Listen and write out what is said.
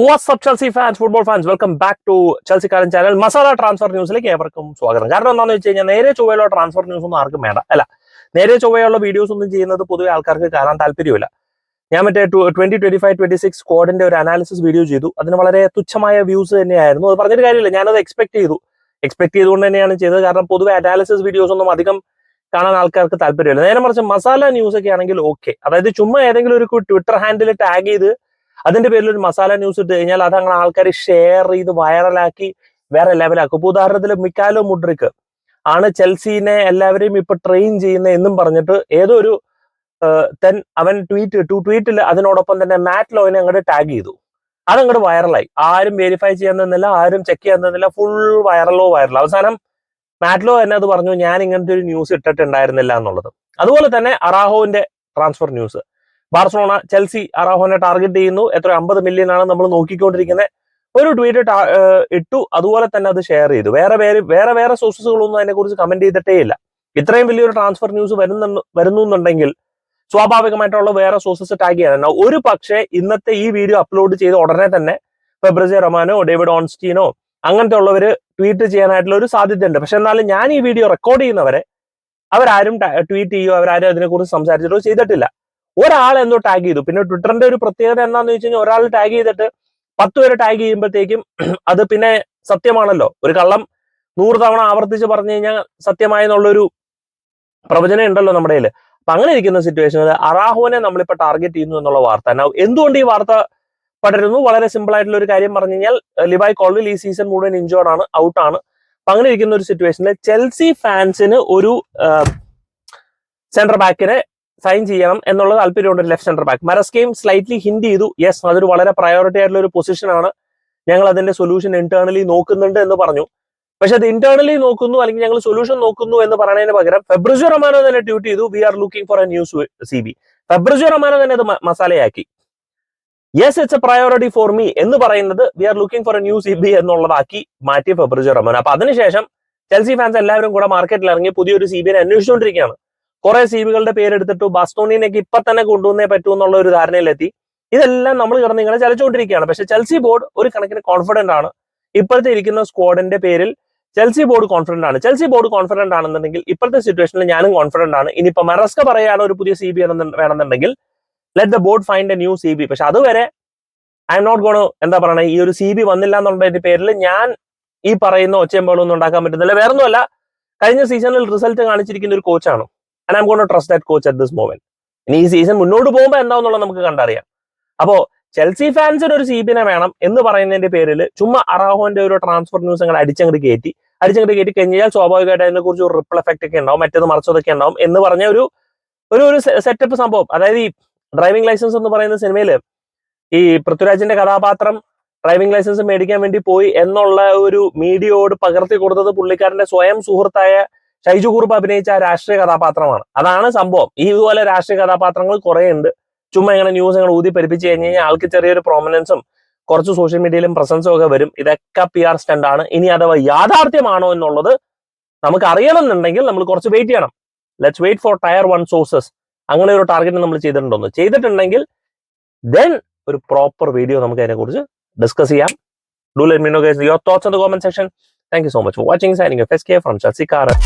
WhatsApp Chelsea fans football fans welcome back to ചെൽസിക്കാരൻ channel masala transfer ന്യൂസിലേക്ക് ഏവർക്കും സ്വാഗതം. കാരണം എന്താണെന്ന് വെച്ച് കഴിഞ്ഞാൽ നേരെ ചൊവ്വയുള്ള ട്രാൻസ്ഫർ ന്യൂസ് ഒന്നും ആർക്കും വേണ്ട. അല്ല നേരെ ചൊവ്വയുള്ള വീഡിയോസ് ഒന്നും ചെയ്യുന്നത് പൊതുവെ ആൾക്കാർക്ക് കാണാൻ താല്പര്യമില്ല ഞാൻ മറ്റേ twenty twenty five twenty six സ്ക്വാഡിന്റെ ഒരു അനാലിസിസ് വീഡിയോ ചെയ്തു. അതിന് വളരെ തുച്ഛമായ വ്യൂസ് തന്നെയായിരുന്നു. അത് പറഞ്ഞിട്ട് കാര്യമില്ല. ഞാനത് എക്സ്പെക്ട് ചെയ്തു. എക്സ്പെക്ട് ചെയ്തുകൊണ്ട് തന്നെയാണ് ചെയ്തത്. കാരണം പൊതുവെ അനാലിസിസ് വീഡിയോസ് ഒന്നും അധികം കാണാൻ ആൾക്കാർക്ക് താല്പര്യമില്ല. നേരെ മറിച്ച് മസാല ന്യൂസ് ഒക്കെ ആണെങ്കിൽ ഓക്കെ അതായത് ചുമ്മാ ഏതെങ്കിലും ഒരു ട്വിറ്റർ ഹാൻഡിൽ ടാഗ് ചെയ്ത് അതിന്റെ പേരിൽ ഒരു മസാല ന്യൂസ് ഇട്ട് കഴിഞ്ഞാൽ അത് അങ്ങനെ ആൾക്കാർ ഷെയർ ചെയ്ത് വൈറലാക്കി വേറെ ലെവലാക്കും ഇപ്പൊ ഉദാഹരണത്തിൽ മിക്കാലോ മുഡ്രിക്ക് ആണ് ചെൽസീനെ എല്ലാവരെയും ഇപ്പൊ ട്രെയിൻ ചെയ്യുന്ന എന്നും പറഞ്ഞിട്ട് ഏതോ ഒരു തെൻ അവൻ ട്വീറ്റ് ഇട്ടു ട്വീറ്റിൽ അതിനോടൊപ്പം തന്നെ മാറ്റ് ലോയിനെ അങ്ങോട്ട് ടാഗ് ചെയ്തു. അതങ്ങോട്ട് വൈറലായി ആരും വെരിഫൈ ചെയ്യാൻ തന്നില്ല ആരും ചെക്ക് ചെയ്യാൻ തന്നില്ല ഫുൾ വൈറലോ വൈറൽ അവസാനം മാറ്റ്ലോ തന്നെ അത് പറഞ്ഞു ഞാൻ ഇങ്ങനത്തെ ഒരു ന്യൂസ് ഇട്ടിട്ടുണ്ടായിരുന്നില്ല എന്നുള്ളത്. അതുപോലെ തന്നെ അറാഹോവിന്റെ ട്രാൻസ്ഫർ ന്യൂസ് ബാർസലോണ ചെൽസി അറാഹോനെ ടാർഗറ്റ് ചെയ്യുന്നു. എത്ര അമ്പത് മില്യൺ ആണ് നമ്മൾ നോക്കിക്കൊണ്ടിരിക്കുന്നത് ഒരു ട്വീറ്റ് ഇട്ടു. അതുപോലെ തന്നെ അത് ഷെയർ ചെയ്തു. വേറെ വേറെ വേറെ വേറെ സോഴ്സസുകളൊന്നും അതിനെക്കുറിച്ച് കമന്റ് ചെയ്തിട്ടേ ഇല്ല. ഇത്രയും വലിയൊരു ട്രാൻസ്ഫർ ന്യൂസ് വരുന്നു വരുന്നു എന്നുണ്ടെങ്കിൽ സ്വാഭാവികമായിട്ടുള്ള വേറെ സോഴ്സസ് ടാഗ് ചെയ്യാൻ ഒരു പക്ഷേ ഇന്നത്തെ ഈ വീഡിയോ അപ്ലോഡ് ചെയ്ത ഉടനെ തന്നെ ഫെബ്രസി റമാനോ ഡേവിഡ് ഓൺസ്റ്റീനോ അങ്ങനത്തെ ഉള്ളവര് ട്വീറ്റ് ചെയ്യാനായിട്ടുള്ള ഒരു സാധ്യതയുണ്ട്. പക്ഷെ എന്നാലും ഞാൻ ഈ വീഡിയോ റെക്കോർഡ് ചെയ്യുന്നവരെ അവരാരും ട്വീറ്റ് ചെയ്യുകയോ അവരാരും അതിനെക്കുറിച്ച് സംസാരിച്ചിട്ടോ ചെയ്തിട്ടില്ല. ഒരാൾ എന്തോ ടാഗ് ചെയ്തു. പിന്നെ ട്വിറ്ററിന്റെ ഒരു പ്രത്യേകത എന്താണെന്ന് വെച്ച് കഴിഞ്ഞാൽ ഒരാൾ ടാഗ് ചെയ്തിട്ട് പത്ത് പേര് ടാഗ് ചെയ്യുമ്പോഴത്തേക്കും അത് പിന്നെ സത്യമാണല്ലോ. ഒരു കള്ളം നൂറ് തവണ ആവർത്തിച്ച് പറഞ്ഞു കഴിഞ്ഞാൽ സത്യമായെന്നുള്ളൊരു പ്രവചനം ഉണ്ടല്ലോ നമ്മുടെ കയ്യിൽ അപ്പൊ അങ്ങനെ ഇരിക്കുന്ന സിറ്റുവേഷനിൽ അറാഹുവിനെ നമ്മളിപ്പോ ടാർഗറ്റ് ചെയ്യുന്നു എന്നുള്ള വാർത്ത. എന്തുകൊണ്ട് ഈ വാർത്ത പടരുന്നു? വളരെ സിമ്പിൾ ആയിട്ടുള്ള ഒരു കാര്യം പറഞ്ഞു കഴിഞ്ഞാൽ ലിബായ് കോൾവിൽ ഈ സീസൺ മുഴുവൻ ഇഞ്ചോർഡ് ആണ് ഔട്ട് ആണ്. അപ്പൊ അങ്ങനെ ഇരിക്കുന്ന ഒരു സിറ്റുവേഷനിൽ ചെൽസി ഫാൻസിന് ഒരു സെന്റർ ബാക്കിനെ സൈൻ ചെയ്യണം എന്നുള്ള താല്പര്യമുണ്ട് ലെഫ്റ്റ് സെന്റർ ബാക്ക് മരസ്കയും സ്ലൈറ്റ്ലി ഹിന്റ് ചെയ്തു യെസ് അതൊരു വളരെ പ്രയോറിറ്റി ആയിട്ടുള്ള ഒരു പൊസിഷനാണ് ഞങ്ങൾ അതിന്റെ സൊല്യൂഷൻ ഇന്റേണലി നോക്കുന്നുണ്ട് എന്ന് പറഞ്ഞു. പക്ഷെ അത് ഇന്റേണലി നോക്കുന്നു അല്ലെങ്കിൽ ഞങ്ങൾ സൊല്യൂഷൻ നോക്കുന്നു എന്ന് പറയുന്നതിന് പകരം ഫെബ്രുജോ റമാനോ തന്നെ ട്വീറ്റ് ചെയ്തു we are looking for a news C B Fabrizio Romano തന്നെ അത് മസാലയാക്കി. Yes it's a priority for me എന്ന് പറയുന്നത് we are looking for a new C B എന്നുള്ളതാക്കി മാറ്റി ഫെബ്രുജോ റമാനോ അപ്പൊ അതിനുശേഷം ചെൽസി ഫാൻസ് എല്ലാവരും കൂടെ മാർക്കറ്റിൽ ഇറങ്ങി പുതിയൊരു സി ബിനെ അന്വേഷിച്ചുകൊണ്ടിരിക്കുകയാണ്. കുറെ സീബികളുടെ പേരെടുത്തിട്ടു ബാസ്റ്റോണിനേക്ക് ഇപ്പൊ തന്നെ കൊണ്ടുവന്നേ പറ്റൂ എന്നുള്ള ഒരു ധാരണയിലെത്തി. ഇതെല്ലാം നമ്മൾ കിടന്ന് ഇങ്ങനെ ചലച്ചുകൊണ്ടിരിക്കുകയാണ്. പക്ഷെ ചെൽസി ബോർഡ് ഒരു കണക്കിന് കോൺഫിഡന്റ് ആണ്. ഇപ്പോഴത്തെ ഇരിക്കുന്ന സ്ക്വാഡിന്റെ പേരിൽ ചെൽസി ബോർഡ് കോൺഫിഡന്റ് ആണ്. ചെൽസി ബോർഡ് കോൺഫിഡന്റ് ആണെന്നുണ്ടെങ്കിൽ ഇപ്പോഴത്തെ സിറ്റുവേഷനിൽ ഞാനും കോൺഫിഡന്റ് ആണ്. ഇനിയിപ്പോ മെറസ്ക പറയുകയാണ് ഒരു പുതിയ സി ബി വേണമെന്നുണ്ടെങ്കിൽ. Let the board find a new C B പക്ഷെ അതുവരെ ഐ എം നോട്ട് ഗോണോ എന്താ പറയുക ഈ ഒരു സി ബി വന്നില്ല എന്നുള്ളതിന്റെ പേരിൽ ഞാൻ ഈ പറയുന്ന ഒച്ചയമ്പോളൊന്നും ഉണ്ടാക്കാൻ പറ്റുന്നില്ല. വേറൊന്നുമല്ല കഴിഞ്ഞ സീസണിൽ റിസൾട്ട് കാണിച്ചിരിക്കുന്ന ഒരു കോച്ചാണ് and I'm gonna trust that coach at this moment ഇനി ഈ സീസൺ മുന്നോട്ട് പോകുമ്പോൾ എന്താണെന്നുള്ളത് നമുക്ക് കണ്ടറിയാം. അപ്പോ ചെൽസി ഫാൻസിന് ഒരു സീബിനെ വേണം എന്ന് പറയുന്നതിന്റെ പേരിൽ ചുമ്മാ അറാഹോന്റെ ഒരു ട്രാൻസ്ഫർ ന്യൂസ് അങ്ങനെ അടിച്ചങ്ങോട്ട് കയറ്റി അടിച്ചങ്ങോട്ട് കയറ്റി കഴിഞ്ഞാൽ സ്വാഭാവികമായിട്ട് അതിനെ കുറിച്ച് ഒരു റിപ്പിൾ എഫക്റ്റ് ഒക്കെ ഉണ്ടാവും മറ്റേത് മറിച്ചതൊക്കെ ഉണ്ടാവും എന്ന് പറഞ്ഞ ഒരു ഒരു ഒരു സെറ്റപ്പ് സംഭവം. അതായത് ഈ ഡ്രൈവിംഗ് ലൈസൻസ് എന്ന് പറയുന്ന സിനിമയിൽ ഈ പൃഥ്വിരാജിന്റെ കഥാപാത്രം ഡ്രൈവിംഗ് ലൈസൻസ് മേടിക്കാൻ വേണ്ടി പോയി എന്നുള്ള ഒരു മീഡിയയോട് പകർത്തി കൊടുത്തത് പുള്ളിക്കാരന്റെ സ്വയം സുഹൃത്തായ ഷൈജു കുറുപ്പ് അഭിനയിച്ച ആ രാഷ്ട്രീയ കഥാപാത്രമാണ്. അതാണ് സംഭവം. ഈ ഇതുപോലെ രാഷ്ട്രീയ കഥാപാത്രങ്ങൾ കുറെ ഉണ്ട് ചുമ്മാ ഇങ്ങനെ ന്യൂസ് ഇങ്ങനെ ഊതി പരിപ്പിച്ച് കഴിഞ്ഞ് കഴിഞ്ഞാൽ ആൾക്ക് ചെറിയൊരു പ്രോമിനൻസും കുറച്ച് സോഷ്യൽ മീഡിയയിലും പ്രസൻസും ഒക്കെ വരും. ഇതൊക്കെ പി ആർ സ്റ്റണ്ട് ആണ്. ഇനി അഥവാ യാഥാർത്ഥ്യമാണോ എന്നുള്ളത് നമുക്ക് അറിയണം എന്നുണ്ടെങ്കിൽ നമ്മൾ കുറച്ച് വെയിറ്റ് ചെയ്യണം. Let's wait for tier one sources അങ്ങനെ ഒരു ടാർഗറ്റ് നമ്മൾ ചെയ്തിട്ടുണ്ടോ ചെയ്തിട്ടുണ്ടെങ്കിൽ ദെൻ ഒരു പ്രോപ്പർ വീഡിയോ നമുക്ക് അതിനെക്കുറിച്ച് ഡിസ്കസ് ചെയ്യാം. Do let me know your thoughts in the comment section thank you so much for watching signing off K from ചസിക്കാരൻ